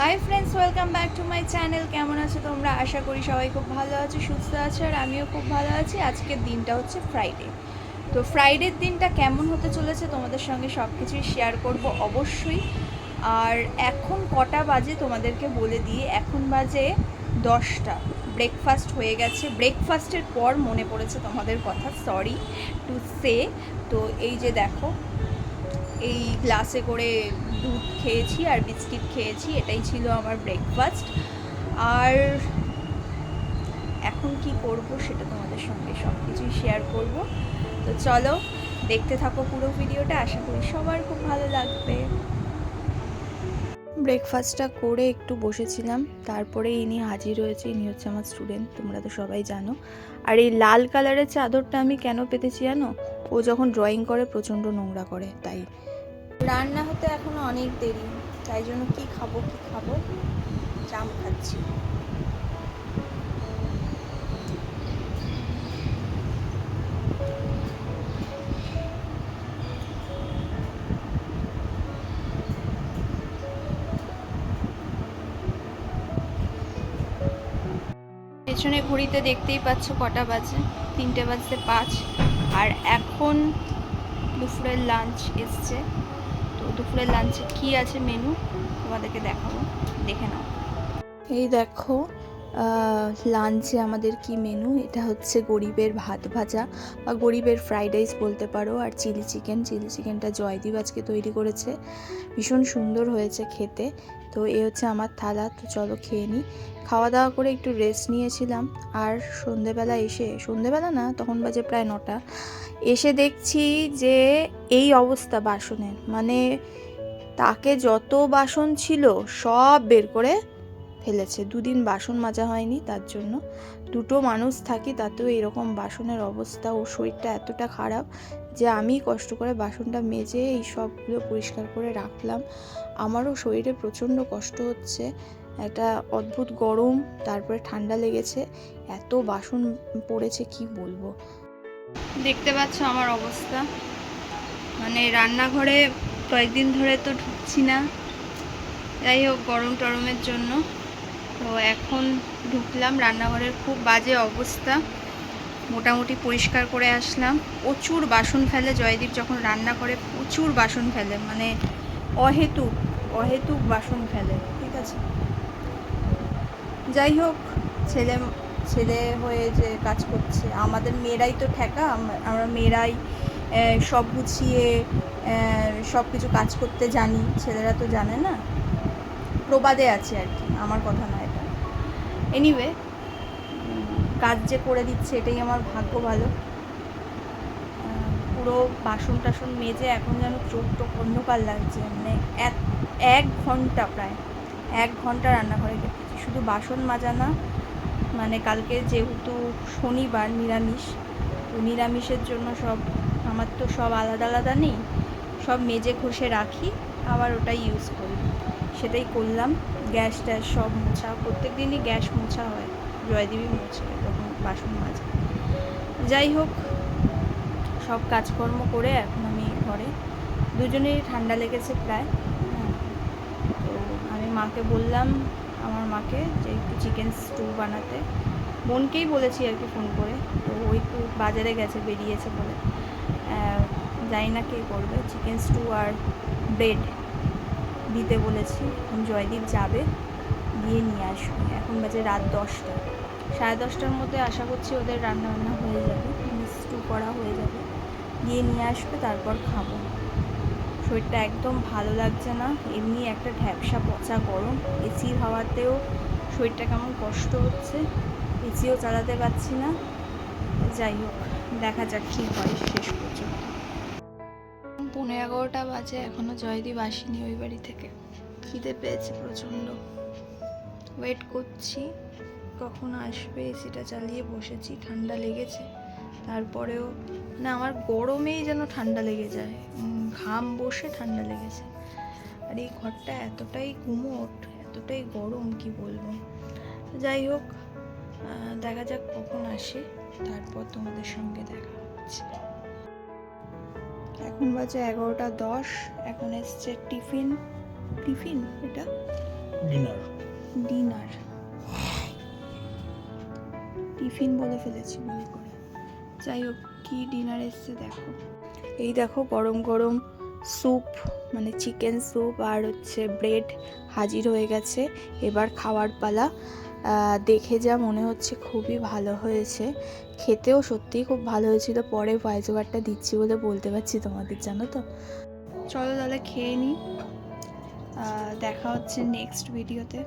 Hi friends welcome back to my channel কেমন আছো তোমরা? আশা করি সবাই খুব ভালো আছো, সুস্থ আছো, আর আমিও খুব ভালো আছি। আজকের দিনটা হচ্ছে ফ্রাইডে তো ফ্রাইডের দিনটা কেমন হতে চলেছে তোমাদের সঙ্গে সব কিছুই শেয়ার করব অবশ্যই। আর এখন কটা বাজে তোমাদেরকে বলে দিয়ে এখন বাজে দশটা। ব্রেকফাস্ট হয়ে গেছে। ব্রেকফাস্টের পর মনে পড়েছে তোমাদের কথা সরি টু সে তো এই যে দেখো এই গ্লাসে করে দুধ খেয়েছি আর বিস্কিট খেয়েছি, এটাই ছিল আমার ব্রেকফাস্ট আর এখন কি করব সেটা তোমাদের সঙ্গে সব কিছুই শেয়ার করব। তো চলো, দেখতে থাকো পুরো ভিডিওটা, আশা করি সবার খুব ভালো লাগবে। ব্রেকফাস্টটা করে একটু বসেছিলাম, তারপরে ইনি হাজির হয়েছে, ইনি হচ্ছে আমার স্টুডেন্ট তোমরা তো সবাই জানো। আর এই লাল কালারের চাদরটা আমি কেন পেতেছি জানো? ও যখন ড্রয়িং করে প্রচণ্ড নোংরা করে, তাই। রান্না হতে এখনও অনেক দেরি, তাই জন্য কি খাব কি খাব? জাম খাচ্ছি। পেছনে ঘড়িতে দেখতেই পাচ্ছ কটা বাজে, তিনটে বাজতে পাঁচ, আর এখন দুপুরের লাঞ্চ এসছে। দুপুরের লাঞ্চে কি আছে মেনু তোমাদেরকে দেখাবো। দেখে নাও। এই দেখো লাঞ্চে আমাদের কি মেনু এটা হচ্ছে গরিবের ভাত ভাজা বা গরিবের ফ্রাইড রাইস বলতে পারো আর চিলি চিকেন চিলি চিকেনটা জয়দীপ আজকে তৈরি করেছে। ভীষণ সুন্দর হয়েছে খেতে। তো এ হচ্ছে আমার থালা, তো চলো খেয়ে নিই। খাওয়া দাওয়া করে একটু রেস্ট নিয়েছিলাম। আর সন্ধেবেলা এসে, সন্ধেবেলা না, তখন বাজে প্রায় নটা, এসে দেখছি যে এই অবস্থা বাসনের। মানে তাকে যত বাসন ছিল সব বের করে ফেলেছে। দুদিন বাসন মাজা হয়নি তার জন্য। দুটো মানুষ থাকি, তাতেও এরকম বাসনের অবস্থা ও শরীরটা এতটা খারাপ যে আমি কষ্ট করে বাসনটা মেজে এই সবগুলো পরিষ্কার করে রাখলাম। আমারও শরীরে প্রচণ্ড কষ্ট হচ্ছে। একটা অদ্ভুত গরম, তারপরে ঠান্ডা লেগেছে। এত বাসন পড়েছে, কি বলব? দেখতে পাচ্ছ আমার অবস্থা। মানে রান্নাঘরে কয়েকদিন ধরে তো ঢুকছি না। যাই হোক, গরম টরমের জন্য। তো এখন ঢুকলাম, রান্নাঘরের খুব বাজে অবস্থা। মোটামুটি পরিষ্কার করে আসলাম। প্রচুর বাসন ফেলে জয়দীপ যখন রান্না করে, প্রচুর বাসন ফেলে মানে অহেতুক অহেতুক বাসন ফেলে, ঠিক আছে? যাই হোক, ছেলে ছেলে হয়ে যে কাজ করছে, আমাদের মেয়েরাই তো ঠেকা, আমরা মেয়েরাই সব গুছিয়ে সব কিছু কাজ করতে জানি, ছেলেরা তো জানে না। প্রবাদে আছে আর কি, আমার কথা না এটা এনিওয়ে কাজ যে করে দিচ্ছে, এটাই আমার ভাগ্য ভালো। পুরো বাসন টাসন মেজে এখন যেন চোখ টোক অন্ধকার লাগছে মানে এক এক ঘণ্টা প্রায়, এক ঘণ্টা রান্নাঘরে কেটেছি শুধু বাসন মাজা না মানে কালকে যেহেতু শনিবার নিরামিষ, তো নিরামিষের জন্য সব, আমার তো সব আলাদা আলাদা নেই, সব মেজে ঘষে রাখি। আবার ওটাই ইউজ করি। সেটাই করলাম। গ্যাস ট্যাস সব মোছা প্রত্যেক দিনই গ্যাস মোছা হয়। জয়দেবী মোছে তখন বাসন মাজা। যাই হোক, সব কাজকর্ম করে এখন আমি ঘরে। দুজনেরই ঠান্ডা লেগেছে প্রায়। হ্যাঁ তো আমি মাকে বললাম, আমার মাকে যে একটু চিকেন স্টু বানাতে। বোনকেই বলেছি আর কি ফোন করে। তো ও একটু বাজারে গেছে, বেরিয়েছে বলে। জানি না কে করবে। চিকেন স্টু আর ব্রেড দিতে বলেছি। এখন জয়দীপ যাবে দিয়ে নিয়ে আসবে। এখন বাজে রাত দশটা। সাড়ে দশটার মধ্যে আশা করছি ওদের রান্না বান্না হয়ে যাবে স্টু করা হয়ে যাবে। দিয়ে নিয়ে আসবে, তারপর খাব। শরীরটা একদম ভালো লাগছে না, এমনি একটা ঢ্যাপসা পচা গরম। এসির হাওয়াতেও শরীরটা কেমন কষ্ট হচ্ছে এসিও চালাতে পারছি না। যাই হোক, দেখা যাক কী হয় শেষ পর্যন্ত। পনেরো এগারোটা বাজে এখনও জয়দীপ আসেনি ওই বাড়ি থেকে। খিদে পেয়েছে প্রচণ্ড। ওয়েট করছি, কখন আসবে এসিটা চালিয়ে বসেছি, ঠান্ডা লেগেছে। তারপরেও, না, আমার গরমেই যেন ঠান্ডা লেগে যায়। ঘাম বসে ঠান্ডা লেগেছে। আর এই ঘরটা এতটাই গুমোট এতটাই গরম, কি বলব? যাই হোক দেখা যাক কখন আসে, তারপর তোমাদের সঙ্গে দেখা হচ্ছে। এখন বাজে এগারোটা দশ এখন এসছে টিফিন। টিফিন এটা? ডিনার ডিনার টিফিন বলে ফেলেছি মনে করে। যাই হোক কি ডিনার এসছে দেখো। এই দেখো গরম গরম স্যুপ মানে চিকেন স্যুপ আর হচ্ছে ব্রেড হাজির হয়ে গেছে। এবার খাওয়ার পালা। দেখে যা মনে হচ্ছে খুবই ভালো হয়েছে। খেতেও সত্যিই খুব ভালো হয়েছিল। পরে ভয়েস ওভারটা দিচ্ছি বলে বলতে পারছি তোমাদের, জানো তো? চলো তাহলে খেয়ে নিই দেখা হচ্ছে নেক্সট ভিডিওতে